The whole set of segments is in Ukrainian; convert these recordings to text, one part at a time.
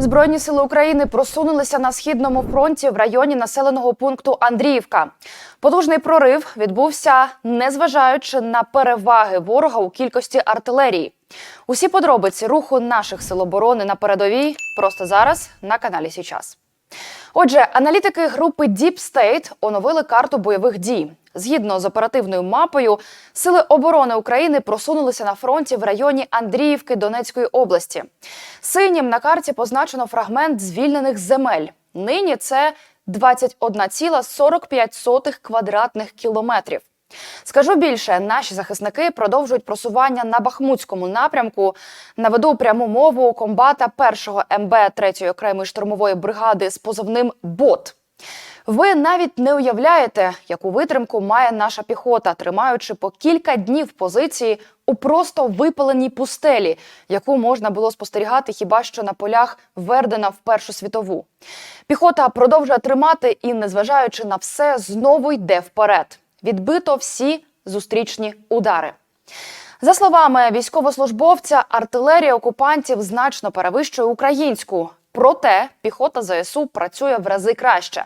Збройні сили України просунулися на східному фронті в районі населеного пункту Андріївка. Потужний прорив відбувся, незважаючи на переваги ворога у кількості артилерії. Усі подробиці руху наших сил оборони на передовій просто зараз на каналі Січас. Отже, аналітики групи Deep State оновили карту бойових дій. Згідно з оперативною мапою, сили оборони України просунулися на фронті в районі Андріївки Донецької області. Синім на карті позначено фрагмент звільнених земель. Нині це 21,45 квадратних кілометрів. Скажу більше, наші захисники продовжують просування на Бахмутському напрямку. Наведу пряму мову комбата 1-го МБ 3-ї окремої штурмової бригади з позивним БОТ. Ви навіть не уявляєте, яку витримку має наша піхота, тримаючи по кілька днів позиції у просто випаленій пустелі, яку можна було спостерігати хіба що на полях Вердена в Першу світову. Піхота продовжує тримати і, незважаючи на все, знову йде вперед. Відбито всі зустрічні удари. За словами військовослужбовця, артилерія окупантів значно перевищує українську. Проте піхота ЗСУ працює в рази краще.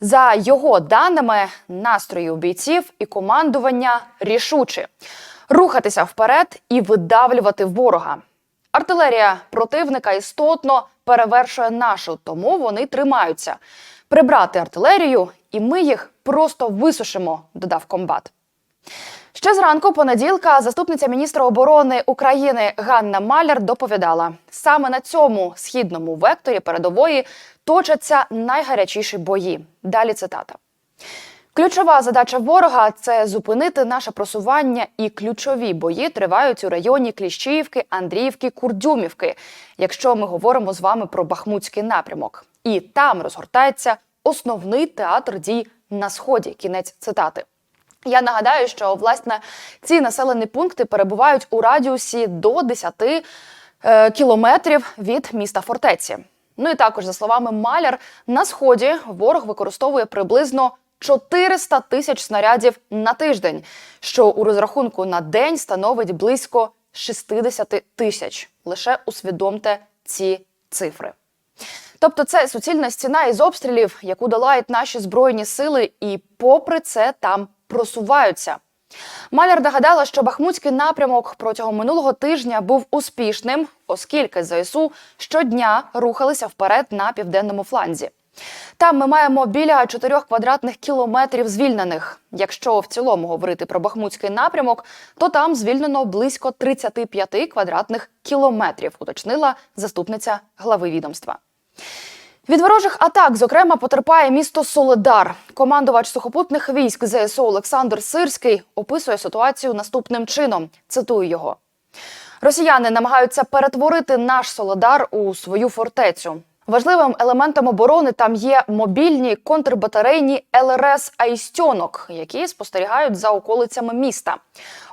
За його даними, настрої у бійців і командування рішучі рухатися вперед і видавлювати ворога. Артилерія противника істотно перевершує нашу, тому вони тримаються. Прибрати артилерію, і ми їх просто висушимо, додав комбат. Ще зранку понеділка заступниця міністра оборони України Ганна Маляр доповідала: саме на цьому східному векторі передової точаться найгарячіші бої. Далі цитата. Ключова задача ворога це зупинити наше просування, і ключові бої тривають у районі Кліщіївки, Андріївки, Курдюмівки, якщо ми говоримо з вами про Бахмутський напрямок. І там розгортається основний театр дій на сході. Кінець цитати. Я нагадаю, що власне ці населені пункти перебувають у радіусі до 10 е, кілометрів від міста фортеці. Ну і також, за словами Маляр, на сході ворог використовує приблизно 400 тисяч снарядів на тиждень, що у розрахунку на день становить близько 60 тисяч. Лише усвідомте ці цифри. Тобто, це суцільна стіна із обстрілів, яку долають наші збройні сили, і попри це там просуваються. Маляр догадала, що Бахмутський напрямок протягом минулого тижня був успішним, оскільки ЗСУ щодня рухалися вперед на південному фланзі. Там ми маємо біля 4 квадратних кілометрів звільнених. Якщо в цілому говорити про Бахмутський напрямок, то там звільнено близько 35 квадратних кілометрів, уточнила заступниця глави відомства. Від ворожих атак, зокрема, потерпає місто Соледар. Командувач сухопутних військ ЗСУ Олександр Сирський описує ситуацію наступним чином. Цитую його: Росіяни намагаються перетворити наш Соледар у свою фортецю. Важливим елементом оборони там є мобільні контрбатарейні ЛРС Айстьонок, які спостерігають за околицями міста.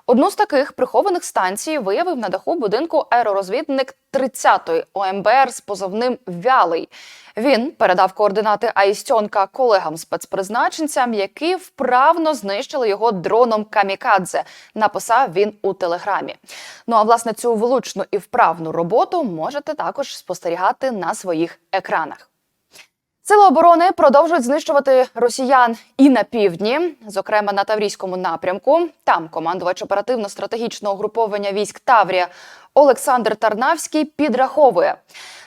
Одну з таких прихованих станцій виявив на даху будинку аеророзвідник 30-ї ОМБР з позовним Вялий. Він передав координати Айстьонка колегам спецпризначенцям, які вправно знищили його дроном Камікадзе. Написав він у телеграмі. Ну а власне цю влучну і вправну роботу можете також спостерігати на своїх екранах. Сили оборони продовжують знищувати росіян і на півдні, зокрема на Таврійському напрямку. Там командувач оперативно-стратегічного угруповання військ Таврія Олександр Тарнавський підраховує.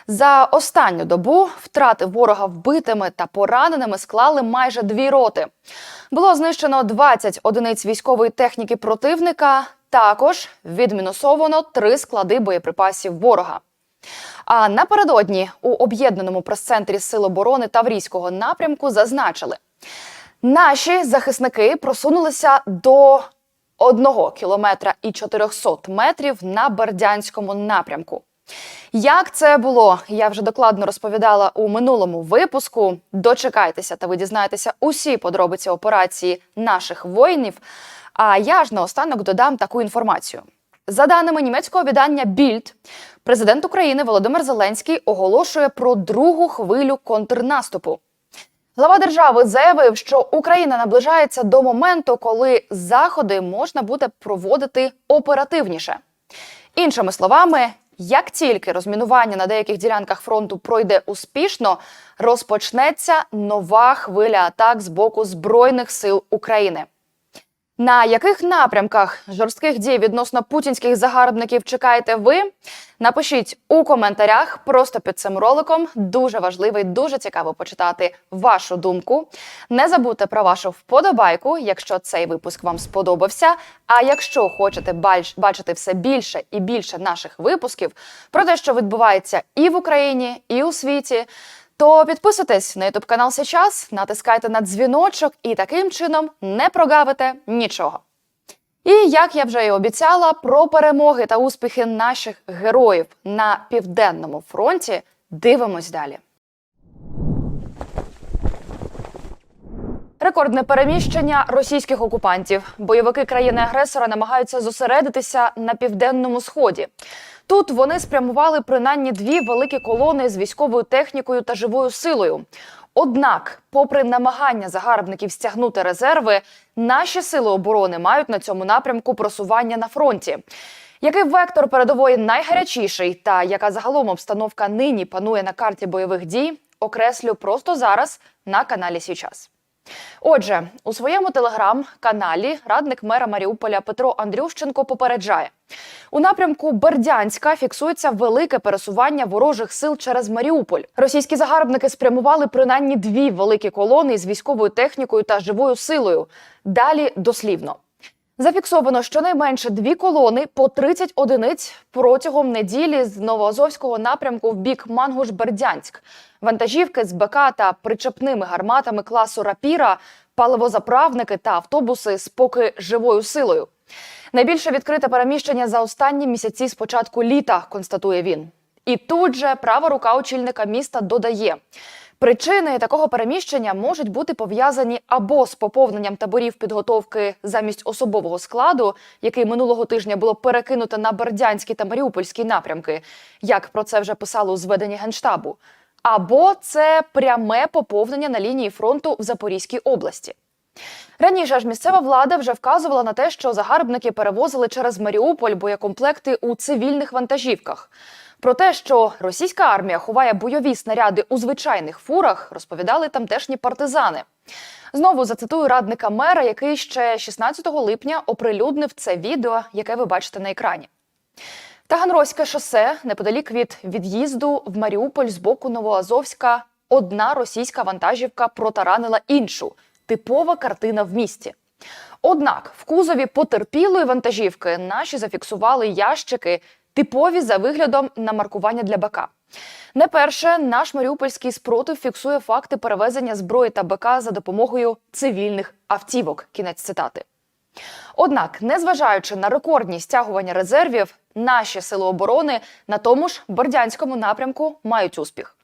За останню добу втрати ворога вбитими та пораненими склали майже дві роти. Було знищено 20 одиниць військової техніки противника. Також відмінусовано три склади боєприпасів ворога. А напередодні у об'єднаному прес-центрі Сил оборони Таврійського напрямку зазначили, наші захисники просунулися до 1 кілометра і 400 метрів на Бердянському напрямку. Як це було, я вже докладно розповідала у минулому випуску. Дочекайтеся, та ви дізнаєтеся усі подробиці операції наших воїнів. А я ж наостанок додам таку інформацію. За даними німецького видання Більд, президент України Володимир Зеленський оголошує про другу хвилю контрнаступу. Глава держави заявив, що Україна наближається до моменту, коли заходи можна буде проводити оперативніше. Іншими словами, Як тільки розмінування на деяких ділянках фронту пройде успішно, розпочнеться нова хвиля атак з боку збройних сил України. На яких напрямках жорстких дій відносно путінських загарбників чекаєте ви? Напишіть у коментарях просто під цим роликом. Дуже важливо і дуже цікаво почитати вашу думку. Не забудьте про вашу вподобайку, якщо цей випуск вам сподобався. А якщо хочете бач- бачити все більше і більше наших випусків про те, що відбувається і в Україні, і у світі. То підписуйтесь на YouTube канал сейчас, натискайте на дзвіночок і таким чином не прогавите нічого. І як я вже і обіцяла, про перемоги та успіхи наших героїв на південному фронті дивимось далі. Рекордне переміщення російських окупантів. Бойовики країни-агресора намагаються зосередитися на південному сході. Тут вони спрямували принаймні дві великі колони з військовою технікою та живою силою. Однак, попри намагання загарбників стягнути резерви, наші сили оборони мають на цьому напрямку просування на фронті. Який вектор передової найгарячіший та яка загалом обстановка нині панує на карті бойових дій, окреслю просто зараз на каналі Січас. Отже, у своєму телеграм-каналі радник мера Маріуполя Петро Андрющенко попереджає: у напрямку Бердянська фіксується велике пересування ворожих сил через Маріуполь. Російські загарбники спрямували принаймні дві великі колони з військовою технікою та живою силою. Далі дослівно. Зафіксовано щонайменше дві колони по 30 одиниць протягом неділі з Новоазовського напрямку в бік Мангуш-Бердянськ. Вантажівки з БК та причепними гарматами класу Рапіра, паливозаправники та автобуси з поки живою силою. Найбільше відкрите переміщення за останні місяці з початку літа, констатує він. І тут же права рука очільника міста додає. Причини такого переміщення можуть бути пов'язані або з поповненням таборів підготовки замість особового складу, який минулого тижня було перекинуто на Бердянський та Маріупольський напрямки, як про це вже писали у зведенні генштабу, або це пряме поповнення на лінії фронту в Запорізькій області. Раніше ж місцева влада вже вказувала на те, що загарбники перевозили через Маріуполь боєкомплекти у цивільних вантажівках. Про те, що російська армія ховає бойові снаряди у звичайних фурах, розповідали тамтешні партизани. Знову зацитую радника мера, який ще 16 липня оприлюднив це відео, яке ви бачите на екрані. Таганрозьке шосе неподалік від від'їзду в Маріуполь з боку Новоазовська. Одна російська вантажівка протаранила іншу. Типова картина в місті. Однак в кузові потерпілої вантажівки наші зафіксували ящики, типові за виглядом на маркування для БК. Не перше, наш маріупольський спротив фіксує факти перевезення зброї та БК за допомогою цивільних автівок. Кінець цитати. Однак, незважаючи на рекордні стягування резервів, наші сили оборони на тому ж Бердянському напрямку мають успіх.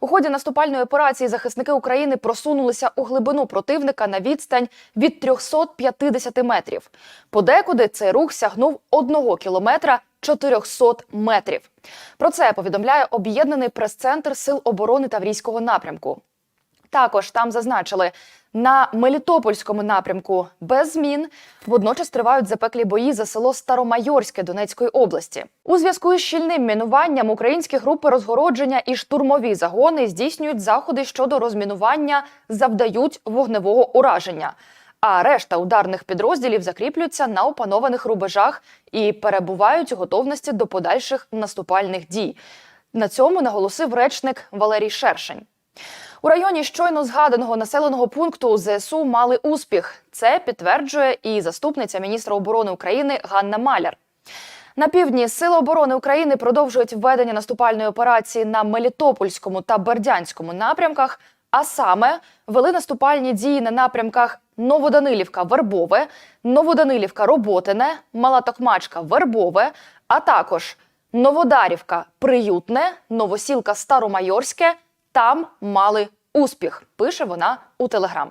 У ході наступальної операції захисники України просунулися у глибину противника на відстань від 350 метрів. Подекуди цей рух сягнув 1 кілометра 400 метрів. Про це повідомляє об'єднаний прес-центр Сил оборони Таврійського напрямку. Також там зазначили, на Мелітопольському напрямку без змін водночас тривають запеклі бої за село Старомайорське Донецької області. У зв'язку із щільним мінуванням українські групи розгородження і штурмові загони здійснюють заходи щодо розмінування, завдають вогневого ураження. А решта ударних підрозділів закріплюються на опанованих рубежах і перебувають у готовності до подальших наступальних дій. На цьому наголосив речник Валерій Шершень. У районі щойно згаданого населеного пункту ЗСУ мали успіх. Це підтверджує і заступниця міністра оборони України Ганна Маляр. На півдні Сили оборони України продовжують введення наступальної операції на Мелітопольському та Бердянському напрямках, а саме вели наступальні дії на напрямках Новоданилівка Вербове, Новоданилівка Роботине, Мала Токмачка Вербове, а також Новодарівка Приютне, Новосілка Старомайорське. Там мали успіх. Пише вона у телеграм.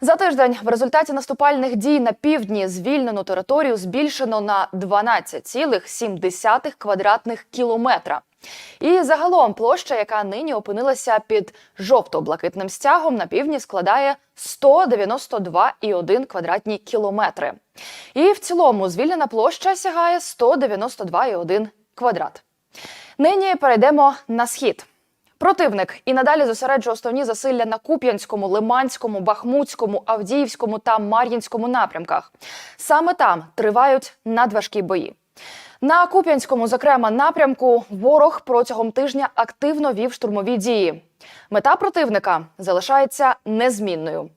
За тиждень в результаті наступальних дій на півдні звільнену територію збільшено на 12,7 квадратних кілометра. І загалом площа, яка нині опинилася під жовто-блакитним стягом на півдні, складає 192,1 квадратні кілометри. І в цілому звільнена площа сягає 192,1 квадрат. Нині перейдемо на схід. Противник і надалі зосереджує основні засилля на Куп'янському, Лиманському, Бахмутському, Авдіївському та Мар'їнському напрямках. Саме там тривають надважкі бої. На Куп'янському, зокрема, напрямку ворог протягом тижня активно вів штурмові дії. Мета противника залишається незмінною.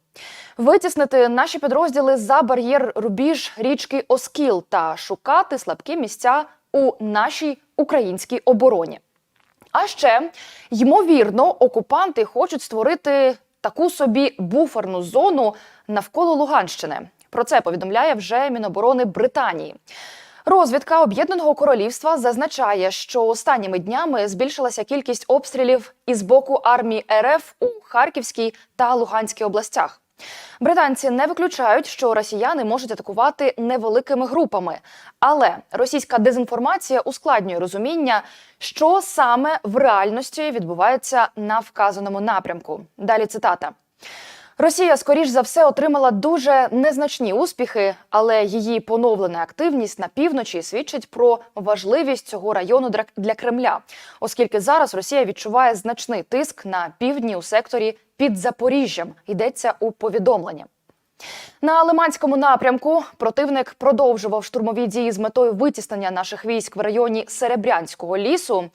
Витіснити наші підрозділи за бар'єр рубіж річки Оскіл та шукати слабкі місця у нашій українській обороні. А ще, ймовірно, окупанти хочуть створити таку собі буферну зону навколо Луганщини. Про це повідомляє вже Міноборони Британії. Розвідка Об'єднаного Королівства зазначає, що останніми днями збільшилася кількість обстрілів із боку армії РФ у Харківській та Луганській областях. Британці не виключають, що росіяни можуть атакувати невеликими групами, але російська дезінформація ускладнює розуміння, що саме в реальності відбувається на вказаному напрямку. Далі цитата. Росія, скоріш за все, отримала дуже незначні успіхи, але її поновлена активність на півночі свідчить про важливість цього району для Кремля, оскільки зараз Росія відчуває значний тиск на півдні у секторі під Запоріжжям. Йдеться у повідомленні. На Лиманському напрямку противник продовжував штурмові дії з метою витіснення наших військ в районі Серебрянського лісу.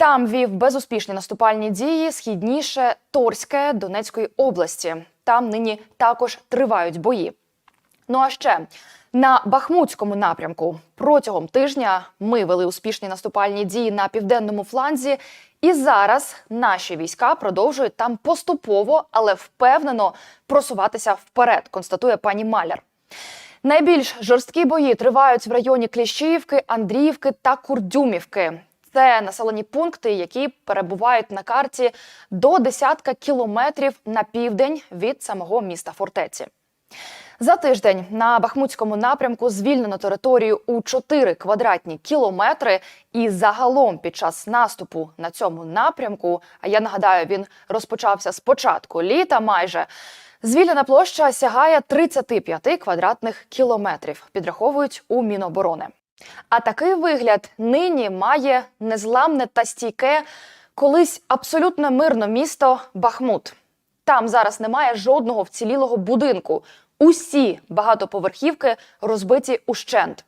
Там вів безуспішні наступальні дії східніше Торське Донецької області. Там нині також тривають бої. Ну а ще на Бахмутському напрямку протягом тижня ми вели успішні наступальні дії на південному фланзі. І зараз наші війська продовжують там поступово, але впевнено просуватися вперед, констатує пані Маляр. Найбільш жорсткі бої тривають в районі Кліщіївки, Андріївки та Курдюмівки. Це населені пункти, які перебувають на карті до десятка кілометрів на південь від самого міста фортеці. За тиждень на Бахмутському напрямку звільнено територію у 4 квадратні кілометри. І загалом під час наступу на цьому напрямку, а я нагадаю, він розпочався з початку літа майже. Звільнена площа сягає 35 квадратних кілометрів, підраховують у Міноборони. А такий вигляд нині має незламне та стійке, колись абсолютно мирне місто Бахмут. Там зараз немає жодного вцілілого будинку. Усі багатоповерхівки розбиті ущент.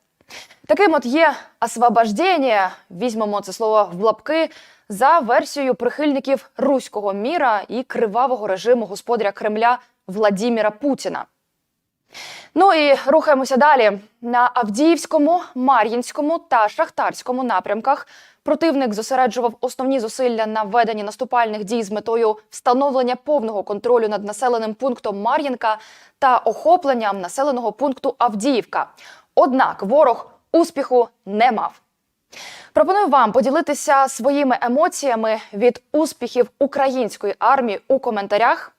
Таким от є освобождення, візьмемо це слово в лапки, за версією прихильників руського міра і кривавого режиму господаря Кремля Владіміра Путіна. Ну і рухаємося далі. На Авдіївському, Мар'їнському та Шахтарському напрямках противник зосереджував основні зусилля на веденні наступальних дій з метою встановлення повного контролю над населеним пунктом Мар'їнка та охопленням населеного пункту Авдіївка. Однак ворог успіху не мав. Пропоную вам поділитися своїми емоціями від успіхів української армії у коментарях.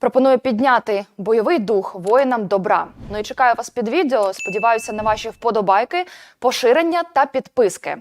Пропоную підняти бойовий дух воїнам добра. Ну і чекаю вас під відео. Сподіваюся на ваші вподобайки, поширення та підписки.